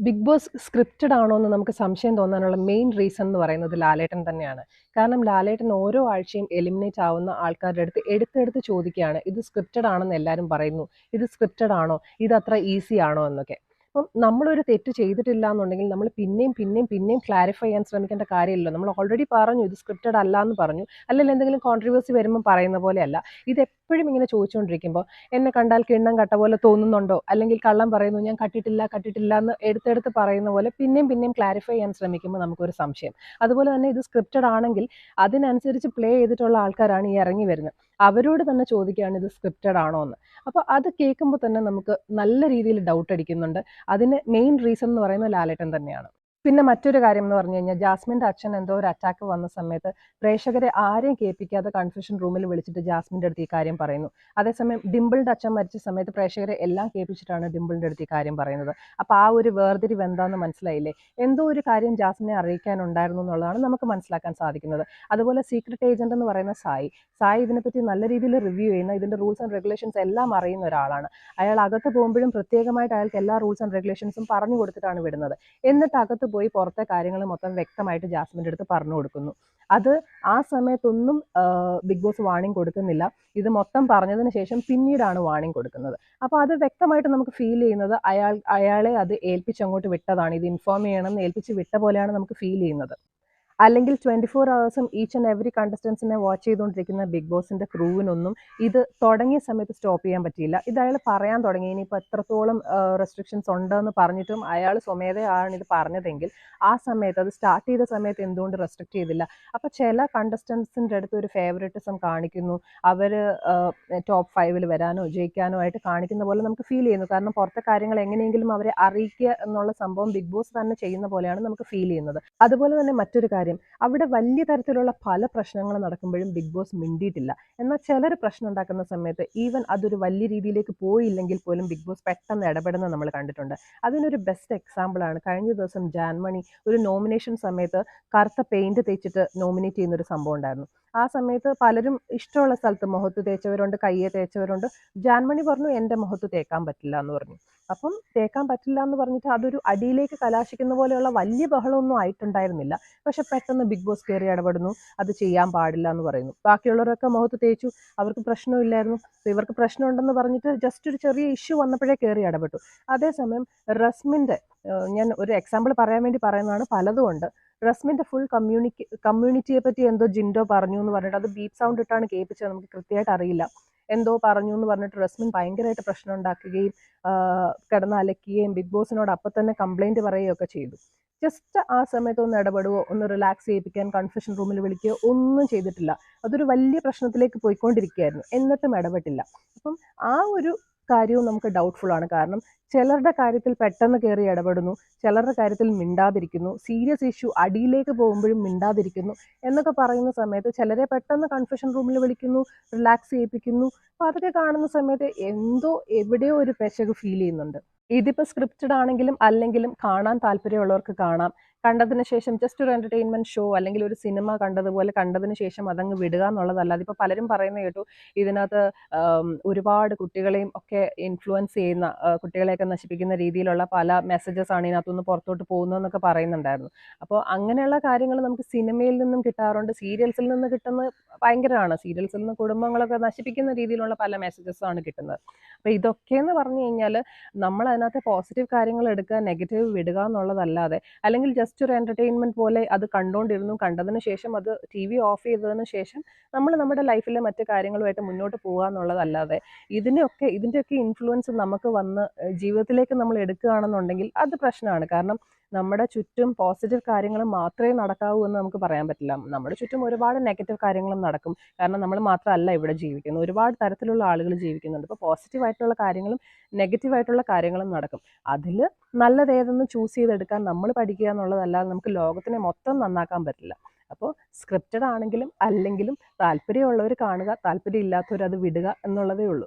Big boss scripted ആണോ എന്ന് നമുക്ക് സംശയം തോന്നാനുള്ള മെയിൻ റീസൺ എന്ന് പറയുന്നത് ലാലേട്ടൻ തന്നെയാണ്. കാരണം ലാലേട്ടൻ ഓരോ ആഴ്ചയും എലിമിനേറ്റ് ആവുന്ന ആൾക്കാരുടെ അടുത്ത് എടുത്തെടുത്ത് ചോദിക്കുകയാണ് ഇത് സ്ക്രിപ്റ്റഡ് ആണെന്ന് എല്ലാവരും പറയുന്നു ഇത് സ്ക്രിപ്റ്റഡ് ആണോ ഇത് അത്ര ഈസി ആണോ എന്നൊക്കെ. അപ്പം നമ്മളൊരു തെറ്റ് ചെയ്തിട്ടില്ല എന്നുണ്ടെങ്കിൽ നമ്മൾ പിന്നെയും പിന്നെയും പിന്നെയും ക്ലാരിഫൈ ചെയ്യാൻ ശ്രമിക്കേണ്ട കാര്യമില്ലല്ലോ. നമ്മൾ ഓൾറെഡി പറഞ്ഞു ഇത് സ്ക്രിപ്റ്റഡ് അല്ല എന്ന് പറഞ്ഞു. അല്ലെങ്കിൽ എന്തെങ്കിലും കോൺട്രവേഴ്സി വരുമ്പോൾ പറയുന്ന പോലെയല്ല ഇത് എപ്പോഴും ഇങ്ങനെ ചോദിച്ചുകൊണ്ടിരിക്കുമ്പോൾ എന്നെ കണ്ടാൽ കിണ്ണം കട്ട പോലെ തോന്നുന്നുണ്ടോ? അല്ലെങ്കിൽ കള്ളം പറയുന്നു ഞാൻ കട്ടിട്ടില്ല കട്ടിട്ടില്ല എന്ന് എടുത്തെടുത്ത് പറയുന്ന പോലെ പിന്നെയും പിന്നെയും ക്ലാരിഫൈ ചെയ്യാൻ ശ്രമിക്കുമ്പോൾ നമുക്കൊരു സംശയം. അതുപോലെ തന്നെ ഇത് സ്ക്രിപ്റ്റഡ് ആണെങ്കിൽ അതിനനുസരിച്ച് പ്ലേ ചെയ്തിട്ടുള്ള ആൾക്കാരാണ് ഈ ഇറങ്ങി വരുന്നത്. അവരോട് തന്നെ ചോദിക്കുകയാണ് ഇത് സ്ക്രിപ്റ്റഡ് ആണോ എന്ന് അപ്പോൾ അത് കേൾക്കുമ്പോൾ തന്നെ നമുക്ക് നല്ല രീതിയിൽ ഡൗട്ട് അടിക്കുന്നുണ്ട്. അതിന് മെയിൻ റീസൺ എന്ന് പറയുന്നത് ലാലേട്ടൻ തന്നെയാണ്. പിന്നെ മറ്റൊരു കാര്യം എന്ന് പറഞ്ഞു കഴിഞ്ഞാൽ ജാസ്മിന്റെ അച്ഛൻ എന്തോ ഒരു അറ്റാക്ക് വന്ന സമയത്ത് പ്രേക്ഷകരെ ആരെയും കേൾപ്പിക്കാതെ കൺഫ്യൂഷൻ റൂമിൽ വിളിച്ചിട്ട് ജാസ്മിന്റെ അടുത്ത് ഈ കാര്യം പറയുന്നു. അതേസമയം ഡിംപിളിന്റെ അച്ഛൻ മരിച്ച സമയത്ത് പ്രേക്ഷകരെ എല്ലാം കേൾപ്പിച്ചിട്ടാണ് ഡിംപിളിന്റെ അടുത്ത് ഈ കാര്യം പറയുന്നത്. അപ്പോൾ ആ ഒരു വേർതിരിവ് എന്താണെന്ന് മനസ്സിലായില്ലേ? എന്തോ ഒരു കാര്യം ജാസ്മിനെ അറിയിക്കാനുണ്ടായിരുന്നു എന്നുള്ളതാണ് നമുക്ക് മനസ്സിലാക്കാൻ സാധിക്കുന്നത്. അതുപോലെ സീക്രട്ട് ഏജന്റ് എന്ന് പറയുന്ന സായി സായി ഇതിനെപ്പറ്റി നല്ല രീതിയിൽ റിവ്യൂ ചെയ്യുന്ന ഇതിന്റെ റൂൾസ് ആൻഡ് റെഗുലേഷൻസ് എല്ലാം അറിയുന്ന ഒരാളാണ്. അയാൾ അകത്ത് പോകുമ്പോഴും പ്രത്യേകമായിട്ട് അയാൾക്ക് എല്ലാ റൂൾസ് ആൻഡ് റെഗുലേഷൻസും പറഞ്ഞു കൊടുത്തിട്ടാണ് വിടുന്നത്. എന്നിട്ട് അകത്ത് പോയി പുറത്തെ കാര്യങ്ങൾ മൊത്തം വ്യക്തമായിട്ട് ജാസ്മിന്റെ അടുത്ത് പറഞ്ഞു കൊടുക്കുന്നു. അത് ആ സമയത്തൊന്നും ബിഗ് ബോസ് വാണിംഗ് കൊടുക്കുന്നില്ല. ഇത് മൊത്തം പറഞ്ഞതിന് ശേഷം പിന്നീടാണ് വാണിംഗ് കൊടുക്കുന്നത്. അപ്പോൾ അത് വ്യക്തമായിട്ട് നമുക്ക് ഫീൽ ചെയ്യുന്നത് അയാൾ അയാളെ അത് ഏൽപ്പിച്ചങ്ങോട്ട് വിട്ടതാണ്. ഇത് ഇൻഫോം ചെയ്യണം എന്ന് ഏൽപ്പിച്ച് വിട്ട പോലെയാണ് നമുക്ക് ഫീൽ ചെയ്യുന്നത്. അല്ലെങ്കിൽ ട്വന്റി ഫോർ അവേഴ്സും ഈച്ച് ആൻഡ് എവറി കണ്ടസ്റ്റൻസിനെ വാച്ച് ചെയ്തുകൊണ്ടിരിക്കുന്ന ബിഗ് ബോസിന്റെ ക്രൂവിനൊന്നും ഇത് തുടങ്ങിയ സമയത്ത് സ്റ്റോപ്പ് ചെയ്യാൻ പറ്റിയില്ല. ഇത് അയാൾ പറയാൻ തുടങ്ങി. ഇനിയിപ്പോൾ എത്രത്തോളം റെസ്ട്രിക്ഷൻസ് ഉണ്ടെന്ന് പറഞ്ഞിട്ടും അയാൾ സ്വമേധയാണ് ഇത് പറഞ്ഞതെങ്കിൽ ആ സമയത്ത് അത് സ്റ്റാർട്ട് ചെയ്ത സമയത്ത് എന്തുകൊണ്ട് റെസ്ട്രിക്ട് ചെയ്തില്ല? അപ്പോൾ ചില കണ്ടസ്റ്റൻസിന്റെ അടുത്ത് ഒരു ഫേവറേറ്റിസം കാണിക്കുന്നു. അവർ ടോപ്പ് ഫൈവിൽ വരാനോ ജയിക്കാനോ ആയിട്ട് കാണിക്കുന്ന പോലെ നമുക്ക് ഫീൽ ചെയ്യുന്നു. കാരണം പുറത്തെ കാര്യങ്ങൾ എങ്ങനെയെങ്കിലും അവരെ അറിയിക്കുക എന്നുള്ള സംഭവം ബിഗ് ബോസ് തന്നെ ചെയ്യുന്ന പോലെയാണ് നമുക്ക് ഫീൽ ചെയ്യുന്നത്. അതുപോലെ തന്നെ മറ്റൊരു കാര്യം അവിടെ വലിയ തരത്തിലുള്ള പല പ്രശ്നങ്ങൾ നടക്കുമ്പോഴും ബിഗ് ബോസ് മിണ്ടിയിട്ടില്ല. എന്നാൽ ചിലർ പ്രശ്നം ഉണ്ടാക്കുന്ന സമയത്ത് ഈവൻ അതൊരു വലിയ രീതിയിലേക്ക് പോയില്ലെങ്കിൽ പോലും ബിഗ് ബോസ് പെട്ടെന്ന് ഇടപെടുന്ന നമ്മൾ കണ്ടിട്ടുണ്ട്. അതിനൊരു ബെസ്റ്റ് എക്സാമ്പിളാണ് കഴിഞ്ഞ ദിവസം ജാൻമണി ഒരു നോമിനേഷൻ സമയത്ത് കറുത്ത പെയിന്റ് തേച്ചിട്ട് നോമിനേറ്റ് ചെയ്യുന്ന ഒരു സംഭവം ഉണ്ടായിരുന്നു. ആ സമയത്ത് പലരും ഇഷ്ടമുള്ള സ്ഥലത്ത് മുഖത്ത് തേച്ചവരുണ്ട് കയ്യെ തേച്ചവരുണ്ട്. ജാൻമണി പറഞ്ഞു എന്റെ മുഖത്ത് തേക്കാൻ പറ്റില്ല എന്ന് പറഞ്ഞു. അപ്പം തേക്കാൻ പറ്റില്ല എന്ന് പറഞ്ഞിട്ട് അതൊരു അടിയിലേക്ക് കലാശിക്കുന്ന പോലെയുള്ള വലിയ ബഹളമൊന്നും ആയിട്ടുണ്ടായിരുന്നില്ല. പക്ഷെ പെട്ടെന്ന് ബിഗ് ബോസ് കയറി ഇടപെടുന്നു. അത് ചെയ്യാൻ പാടില്ല എന്ന് പറയുന്നു. ബാക്കിയുള്ളവരൊക്കെ മുഖത്ത് തേച്ചു. അവർക്ക് പ്രശ്നമില്ലായിരുന്നു. ഇവർക്ക് പ്രശ്നമുണ്ടെന്ന് പറഞ്ഞിട്ട് ജസ്റ്റ് ഒരു ചെറിയ ഇഷ്യൂ വന്നപ്പോഴേ കയറി ഇടപെട്ടു. അതേസമയം റസ്മിന്റെ ഞാൻ ഒരു എക്സാമ്പിൾ പറയാൻ വേണ്ടി പറയുന്നതാണ് പലതും ഉണ്ട്. റസ്മിന്റെ ഫുൾ കമ്മ്യൂണിറ്റി കമ്മ്യൂണിറ്റിയെ പറ്റി എന്തോ ജിൻഡോ പറഞ്ഞു എന്ന് പറഞ്ഞിട്ട് അത് ബീപ്പ് സൗണ്ട് ഇട്ടാണ് കേൾപ്പിച്ചത്. നമുക്ക് കൃത്യമായിട്ട് അറിയില്ല. എന്തോ പറഞ്ഞു എന്ന് പറഞ്ഞിട്ട് റസ്മിൻ ഭയങ്കരമായിട്ട് പ്രശ്നം ഉണ്ടാക്കുകയും കിടന്ന് അലക്കുകയും ബിഗ് ബോസിനോട് അപ്പം തന്നെ കംപ്ലൈന്റ് പറയുകയൊക്കെ ചെയ്തു. ജസ്റ്റ് ആ സമയത്ത് ഒന്ന് ഇടപെടുവോ ഒന്ന് റിലാക്സ് ചെയ്യിപ്പിക്കാൻ കൺഫ്യൂഷൻ റൂമിൽ വിളിക്കുകയോ ഒന്നും ചെയ്തിട്ടില്ല. അതൊരു വലിയ പ്രശ്നത്തിലേക്ക് പോയിക്കൊണ്ടിരിക്കുകയായിരുന്നു. എന്നിട്ടും ഇടപെട്ടില്ല. അപ്പം ആ ഒരു കാര്യവും നമുക്ക് ഡൗട്ട്ഫുൾ ആണ്. കാരണം ചിലരുടെ കാര്യത്തിൽ പെട്ടെന്ന് കയറി ഇടപെടുന്നു ചിലരുടെ കാര്യത്തിൽ മിണ്ടാതിരിക്കുന്നു സീരിയസ് ഇഷ്യൂ അടിയിലേക്ക് പോകുമ്പോഴും മിണ്ടാതിരിക്കുന്നു എന്നൊക്കെ പറയുന്ന സമയത്ത് ചിലരെ പെട്ടെന്ന് കൺഫ്യൂഷൻ റൂമിൽ വിളിക്കുന്നു റിലാക്സ് ചെയ്യിപ്പിക്കുന്നു. അപ്പോൾ അതൊക്കെ കാണുന്ന സമയത്ത് എന്തോ എവിടെയോ ഒരു പെശക് ഫീൽ ചെയ്യുന്നുണ്ട്. ഇതിപ്പോൾ സ്ക്രിപ്റ്റഡ് ആണെങ്കിലും അല്ലെങ്കിലും കാണാൻ താല്പര്യമുള്ളവർക്ക് കാണാം. കണ്ടതിന് ശേഷം ജസ്റ്റ് ഒരു എന്റർടൈൻമെന്റ് ഷോ അല്ലെങ്കിൽ ഒരു സിനിമ കണ്ടതുപോലെ കണ്ടതിന് ശേഷം അതങ്ങ് വിടുക എന്നുള്ളതല്ല. അതിപ്പോൾ പലരും പറയുന്ന കേട്ടു ഇതിനകത്ത് ഒരുപാട് കുട്ടികളെയും ഒക്കെ ഇൻഫ്ലുവൻസ് ചെയ്യുന്ന കുട്ടികളെയൊക്കെ നശിപ്പിക്കുന്ന രീതിയിലുള്ള പല മെസ്സേജസ് ആണ് ഇതിനകത്തുനിന്ന് പുറത്തോട്ട് പോകുന്നതെന്നൊക്കെ പറയുന്നുണ്ടായിരുന്നു. അപ്പോൾ അങ്ങനെയുള്ള കാര്യങ്ങൾ നമുക്ക് സിനിമയിൽ നിന്നും കിട്ടാറുണ്ട്. സീരിയൽസിൽ നിന്ന് കിട്ടുന്നത് ഭയങ്കരമാണ്. സീരിയൽസിൽ നിന്ന് കുടുംബങ്ങളൊക്കെ നശിപ്പിക്കുന്ന രീതിയിലുള്ള പല മെസ്സേജസ് ആണ് കിട്ടുന്നത്. അപ്പോൾ ഇതൊക്കെയെന്ന് പറഞ്ഞു കഴിഞ്ഞാൽ നമ്മൾ അതിനകത്ത് പോസിറ്റീവ് കാര്യങ്ങൾ എടുക്കുക നെഗറ്റീവ് വിടുക എന്നുള്ളതല്ലാതെ. അല്ലെങ്കിൽ ജസ്റ്റ് ഒരു എന്റർടൈൻമെന്റ് പോലെ അത് കണ്ടുകൊണ്ടിരുന്നു കണ്ടതിന് ശേഷം അത് ടി വി ഓഫ് ചെയ്തതിന് ശേഷം നമ്മൾ നമ്മുടെ ലൈഫിലെ മറ്റു കാര്യങ്ങളുമായിട്ട് മുന്നോട്ട് പോകുക എന്നുള്ളതല്ലാതെ. ഇതിനൊക്കെ ഇതിന്റെയൊക്കെ ഇൻഫ്ലുവൻസ് നമുക്ക് വന്ന് ജീവിതത്തിലേക്ക് നമ്മൾ എടുക്കുകയാണെന്നുണ്ടെങ്കിൽ അത് പ്രശ്നമാണ്. കാരണം നമ്മുടെ ചുറ്റും പോസിറ്റീവ് കാര്യങ്ങൾ മാത്രമേ നടക്കാവൂ എന്ന് നമുക്ക് പറയാൻ പറ്റില്ല. നമ്മുടെ ചുറ്റും ഒരുപാട് നെഗറ്റീവ് കാര്യങ്ങളും നടക്കും. കാരണം നമ്മൾ മാത്രമല്ല ഇവിടെ ജീവിക്കുന്നത്. ഒരുപാട് തരത്തിലുള്ള ആളുകൾ ജീവിക്കുന്നുണ്ട്. അപ്പോൾ പോസിറ്റീവ് ആയിട്ടുള്ള കാര്യങ്ങളും നെഗറ്റീവ് ആയിട്ടുള്ള കാര്യങ്ങളും നടക്കും. അതിൽ നല്ലതേതെന്ന് ചൂസ് ചെയ്തെടുക്കാൻ നമ്മൾ പഠിക്കുക എന്നുള്ളതല്ലാതെ നമുക്ക് ലോകത്തിനെ മൊത്തം നന്നാക്കാൻ പറ്റില്ല. അപ്പോൾ സ്ക്രിപ്റ്റഡ് ആണെങ്കിലും അല്ലെങ്കിലും താല്പര്യമുള്ളവർ കാണുക താല്പര്യം ഇല്ലാത്തവർ അത് വിടുക എന്നുള്ളതേ ഉള്ളൂ.